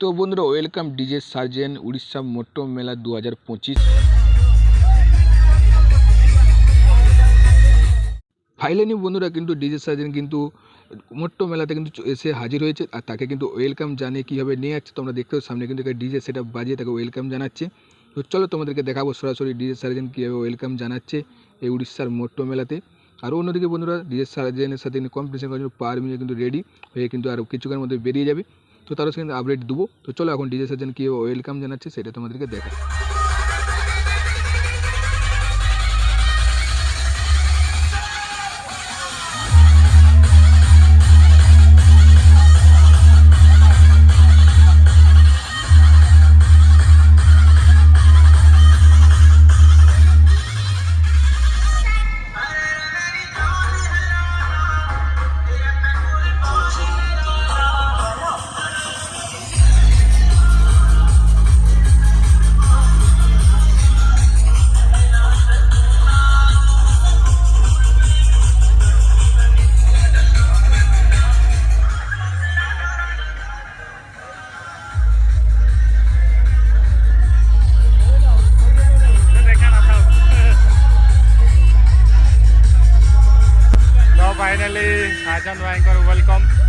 তো বন্ধুরা welcome DJ সার্জেন উড়িষ্যা মোট্টো মেলা দু হাজার পঁচিশ। ফাইনালি বন্ধুরা, কিন্তু ডিজে সার্জেন কিন্তু মোট্টো মেলাতে কিন্তু এসে হাজির হয়েছে আর তাকে কিন্তু ওয়েলকাম জানিয়ে কীভাবে নিয়ে যাচ্ছে তোমরা দেখতে সামনে কিন্তু ডিজে সেটা বাজিয়ে তাকে ওয়েলকাম জানাচ্ছে। তো চলো তোমাদেরকে দেখাবো সরাসরি ডিজে সার্জেন কীভাবে ওয়েলকাম জানাচ্ছে এই উড়িষ্যার মোট্টো মেলাতে আর অন্যদিকে বন্ধুরা ডিজে সার্জেনের সাথে কম্পিটিশন করার জন্য পার মিনিট কিন্তু রেডি হয়ে কিন্তু আর কিছুক্ষণের মধ্যে বেরিয়ে যাবে। তো তারও সেখানে আপডেট দেবো। তো চলো এখন ডিজে সার্জন কী ওয়েলকাম জানাচ্ছে সেটা তোমাদেরকে দেখা फाइनली आजन भाई वेलकम